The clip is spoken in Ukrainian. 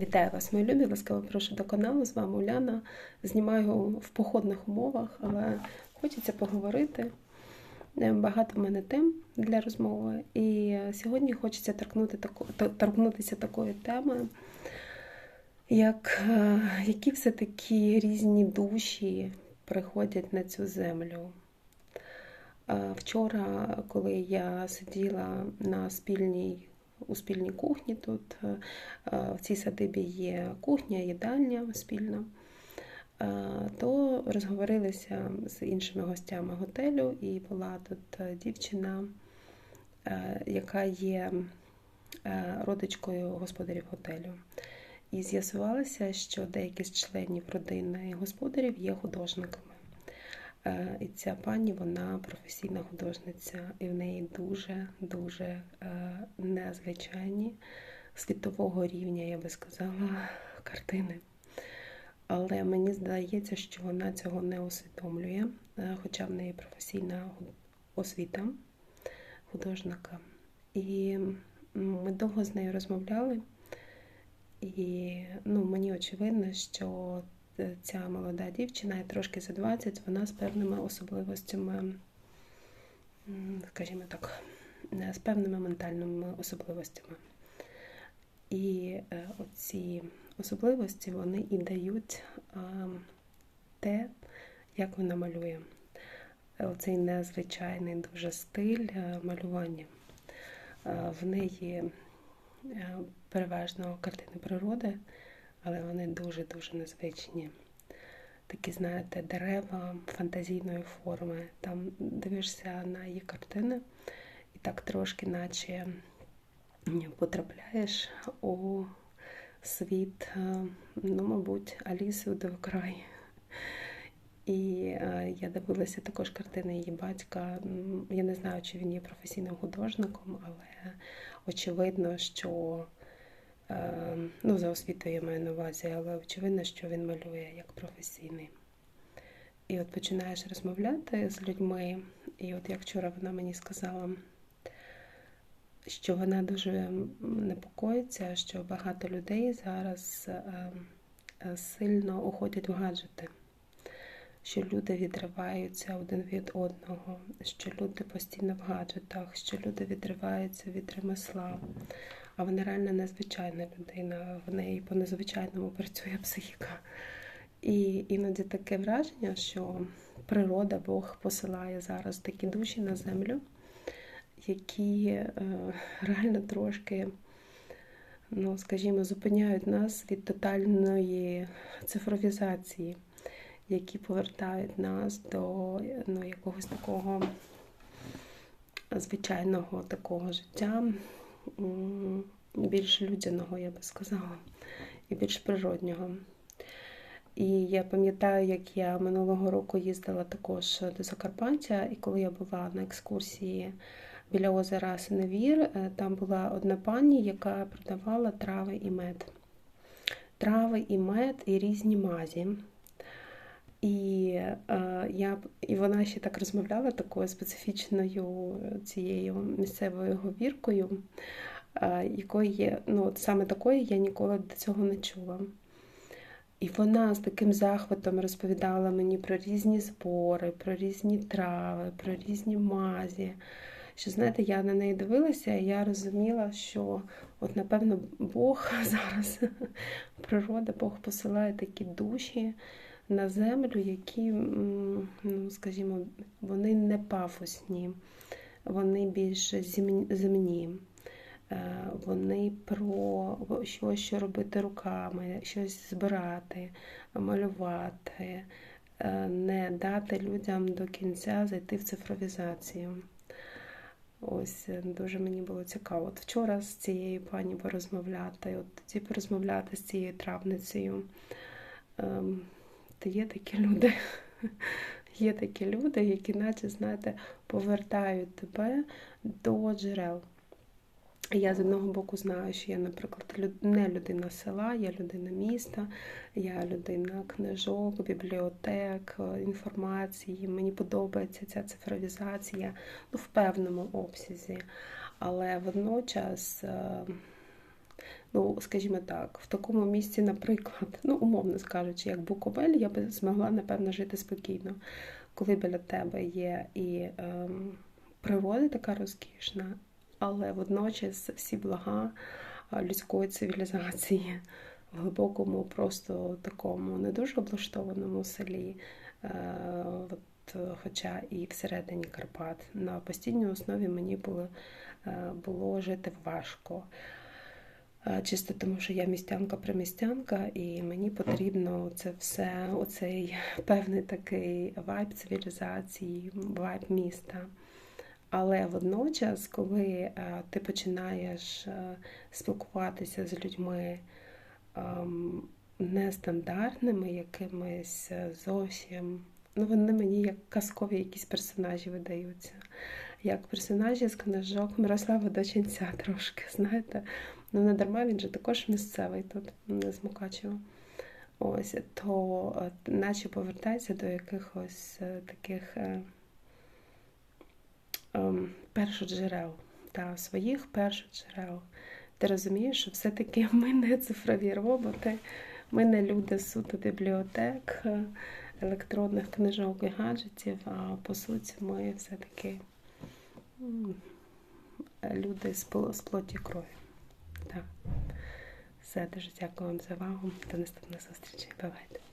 Вітаю вас, мої любі! Ласкаво прошу до каналу. З вами Уляна. Знімаю в походних умовах, але хочеться поговорити. Е, багато в мене тем для розмови. І сьогодні хочеться торкнути таку, торкнутися такої теми, як е, які все-таки різні душі приходять на цю землю. Е, вчора, коли я сиділа на спільній у спільній кухні. Тут е, е, в цій садибі є кухня, їдальня спільна. Е, то розговорилися з іншими гостями готелю, і була тут дівчина, яка є родичкою господарів готелю. І з'ясувалося, що деякі з членів родини господарів є художниками. Е, і ця пані, вона професійна художниця, і в неї дуже-дуже е, незвичайні світового рівня, я би сказала, картини. Але мені здається, що вона цього не усвідомлює, е, хоча в неї професійна освіта художника. І ми довго з нею розмовляли, і ну, мені очевидно, що ця молода дівчина, і трошки за 20, вона з певними особливостями, скажімо так, з певними ментальними особливостями. І е, оці особливості вони і дають те, як вона малює. Оцей незвичайний дуже стиль е, малювання. В неї е, переважно картини природи але вони дуже-дуже незвичні. Такі, знаєте, дерева фантазійної форми. Там дивишся на її картини, і так трошки, наче потрапляєш у світ, е, ну, мабуть, Аліси у край. І е, я дивилася також картини її батька. Я не знаю, чи він є професійним художником, але очевидно, що ну, за освітою я маю на увазі, але очевидно, що він малює як професійний. І от починаєш розмовляти з людьми, і от як вчора вона мені сказала, що вона дуже непокоїться, що багато людей зараз ем, е, сильно уходять в гаджети, що люди відриваються один від одного, що люди постійно в гаджетах, що люди відриваються від ремесла а вона реально незвичайна людина, в неї по незвичайному працює психіка. І іноді таке враження, що природа, Бог посилає зараз такі душі на землю, які е, реально трошки, ну, скажімо, зупиняють нас від тотальної цифровізації, які повертають нас до ну, якогось такого звичайного такого життя більш людяного, я би сказала, і більш природнього. І я пам'ятаю, як я минулого року їздила також до Закарпаття, і коли я була на екскурсії біля озера Синевір, е, там була одна пані, яка продавала трави і мед. Трави і мед, і різні мазі. І е, я, і вона ще так розмовляла такою специфічною цією місцевою говіркою, е, якої ну, саме такої я ніколи до цього не чула. І вона з таким захватом розповідала мені про різні збори, про різні трави, про різні мазі. Що, знаєте, я на неї дивилася, і я розуміла, що, от, напевно, Бог зараз, природа, Бог посилає такі душі на землю, які, ну, скажімо, вони не пафосні, вони більш земні. Е, вони про щось, що робити руками, щось збирати, малювати, е, не дати людям до кінця зайти в цифровізацію. Ось е, дуже мені було цікаво. От вчора з цією пані порозмовляти, от тоді порозмовляти з цією травницею. Ем, є такі люди. Є такі люди, які, наче, знаєте, повертають тебе до джерел. Я з одного боку знаю, що я, наприклад, не людина села, я людина міста, я людина книжок, бібліотек, інформації. Мені подобається ця цифровізація ну, в певному обсязі. Але водночас Ну, скажімо так, в такому місці, наприклад, ну, умовно скажучи, як Буковель, я би змогла, напевно, жити спокійно, коли біля тебе є і ем, природа така розкішна, але водночас всі блага людської цивілізації в глибокому, просто такому не дуже облаштованому селі. Е, Хоча і всередині Карпат на постійній основі мені було е, було жити важко. Е, чисто тому, що я містянка-примістянка, і мені потрібно це все, оцей певний такий вайб цивілізації, вайб міста. Але водночас, коли ти починаєш спілкуватися з людьми ем, нестандартними, якимись зовсім ну вони мені як казкові якісь персонажі видаються. Як персонажі з книжок Мирослава Доченця трошки, знаєте. Ну, не дарма він же також місцевий тут, з Мукачева. Ось, то наче повертається до якихось е, таких е, е, першоджерел, та, своїх першоджерел. Ти розумієш, що все-таки ми не цифрові роботи, ми не люди суто бібліотек електронних книжок і гаджетів, а по суті, ми все-таки люди з плоті крові. Так. Все, дуже дякую вам за увагу. До наступної зустрічі. Бувайте.